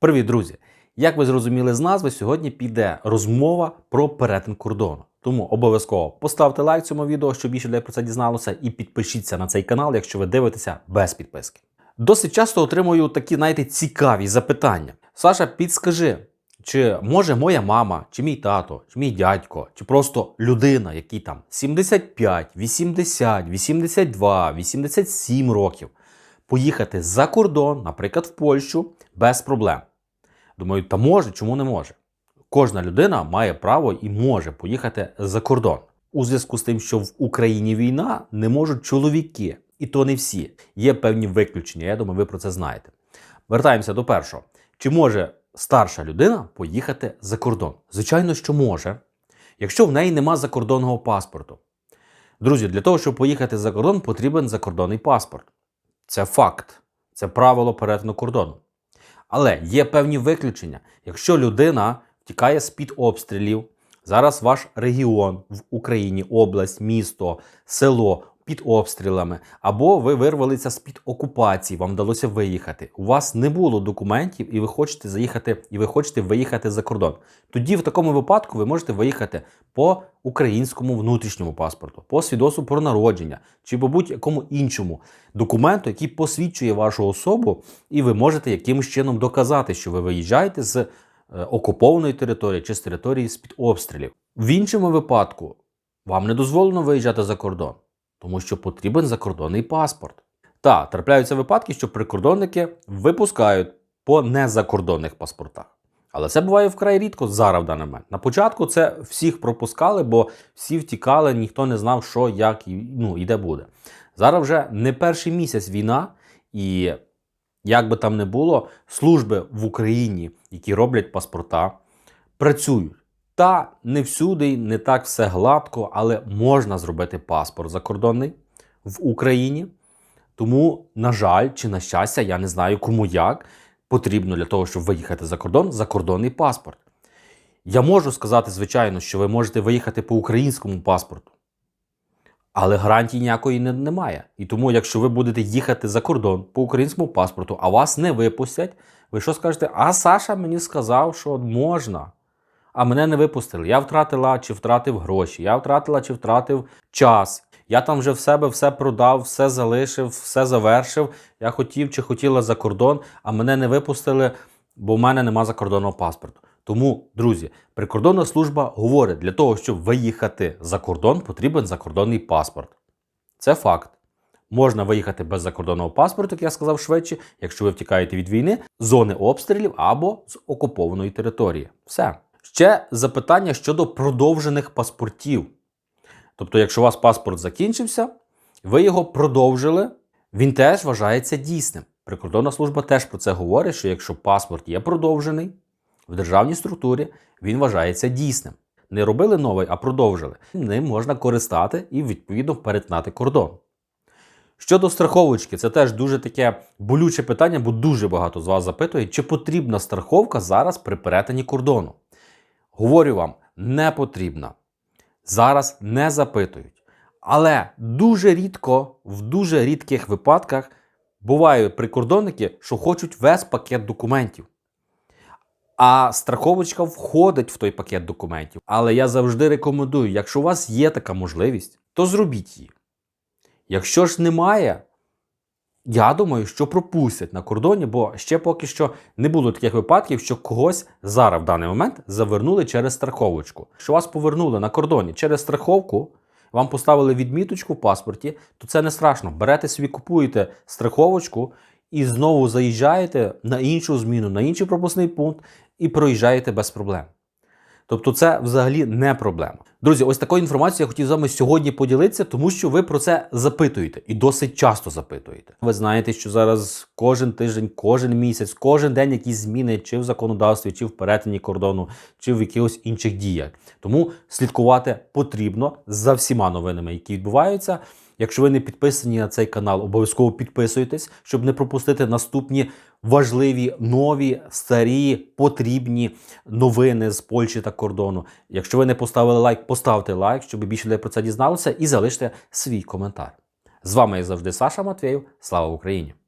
Привіт, друзі! Як ви зрозуміли з назви, сьогодні піде розмова про перетин кордону. Тому обов'язково поставте лайк цьому відео, щоб більше людей про це дізналося, і підпишіться на цей канал, якщо ви дивитеся без підписки. Досить часто отримую такі, знаєте, цікаві запитання. Саша, підскажи, чи може моя мама, чи мій тато, чи мій дядько, чи просто людина, який там 75, 80, 82, 87 років, поїхати за кордон, наприклад, в Польщу, без проблем. Думаю, та може, чому не може? Кожна людина має право і може поїхати за кордон. У зв'язку з тим, що в Україні війна не можуть чоловіки, і то не всі. Є певні виключення. Я думаю, ви про це знаєте. Вертаємося до першого. Чи може старша людина поїхати за кордон? Звичайно, що може, якщо в неї нема закордонного паспорту. Друзі, для того, щоб поїхати за кордон, потрібен закордонний паспорт. Це факт, це правило перетину кордону. Але є певні виключення. Якщо людина втікає з-під обстрілів, зараз ваш регіон в Україні, область, місто, село під обстрілами, або ви вирвалися з-під окупації, вам вдалося виїхати. У вас не було документів, і ви хочете заїхати, і ви хочете виїхати за кордон. Тоді в такому випадку ви можете виїхати по українському внутрішньому паспорту, по свідоцтву про народження чи по будь-якому іншому документу, який посвідчує вашу особу, і ви можете якимось чином доказати, що ви виїжджаєте з е, окупованої території чи з території з-під обстрілів. В іншому випадку вам не дозволено виїжджати за кордон, тому що потрібен закордонний паспорт. Та трапляються випадки, що прикордонники випускають по незакордонних паспортах. Але це буває вкрай рідко зараз в даний момент. На початку це всіх пропускали, бо всі втікали, ніхто не знав, що, як і, ну, і де буде. Зараз вже не перший місяць війна, і як би там не було, служби в Україні, які роблять паспорта, працюють. Та не всюди, не так все гладко, але можна зробити паспорт закордонний в Україні. Тому, на жаль, чи на щастя, я не знаю кому як, потрібно для того, щоб виїхати за кордон, закордонний паспорт. Я можу сказати, звичайно, що ви можете виїхати по українському паспорту, але гарантії ніякої не, немає. І тому, якщо ви будете їхати за кордон по українському паспорту, а вас не випустять, ви що скажете? А Саша мені сказав, що можна. А мене не випустили. Я втратила чи втратив гроші, я втратила чи втратив час. Я там вже в себе все продав, все залишив, все завершив. Я хотів чи хотіла за кордон, а мене не випустили, бо в мене нема закордонного паспорту. Тому, друзі, прикордонна служба говорить, для того, щоб виїхати за кордон, потрібен закордонний паспорт. Це факт. Можна виїхати без закордонного паспорту, як я сказав швидше, якщо ви втікаєте від війни, зони обстрілів або з окупованої території. Все. Ще запитання щодо продовжених паспортів. Тобто, якщо у вас паспорт закінчився, ви його продовжили, він теж вважається дійсним. Прикордонна служба теж про це говорить, що якщо паспорт є продовжений в державній структурі, він вважається дійсним. Не робили новий, а продовжили. Ним можна користати і відповідно перетнати кордон. Щодо страховочки, це теж дуже таке болюче питання, бо дуже багато з вас запитує, чи потрібна страховка зараз при перетині кордону. Говорю вам, не потрібна. Зараз не запитують. Але дуже рідко, в дуже рідких випадках бувають прикордонники, що хочуть весь пакет документів. А страховочка входить в той пакет документів. Але я завжди рекомендую, якщо у вас є така можливість, то зробіть її. Якщо ж немає, я думаю, що пропустять на кордоні, бо ще поки що не було таких випадків, що когось зараз в даний момент завернули через страховочку. Що вас повернули на кордоні через страховку, вам поставили відміточку в паспорті, то це не страшно. Берете собі, купуєте страховочку і знову заїжджаєте на іншу зміну, на інший пропускний пункт і проїжджаєте без проблем. Тобто це взагалі не проблема. Друзі, ось такою інформацією я хотів з вами сьогодні поділитися, тому що ви про це запитуєте і досить часто запитуєте. Ви знаєте, що зараз кожен тиждень, кожен місяць, кожен день якісь зміни чи в законодавстві, чи в перетині кордону, чи в якихось інших діях. Тому слідкувати потрібно за всіма новинами, які відбуваються. Якщо ви не підписані на цей канал, обов'язково підписуйтесь, щоб не пропустити наступні важливі, нові, старі, потрібні новини з Польщі та кордону. Якщо ви не поставили лайк, поставте лайк, щоб більше людей про це дізналося, і залиште свій коментар. З вами як завжди Саша Матвєєв. Слава Україні!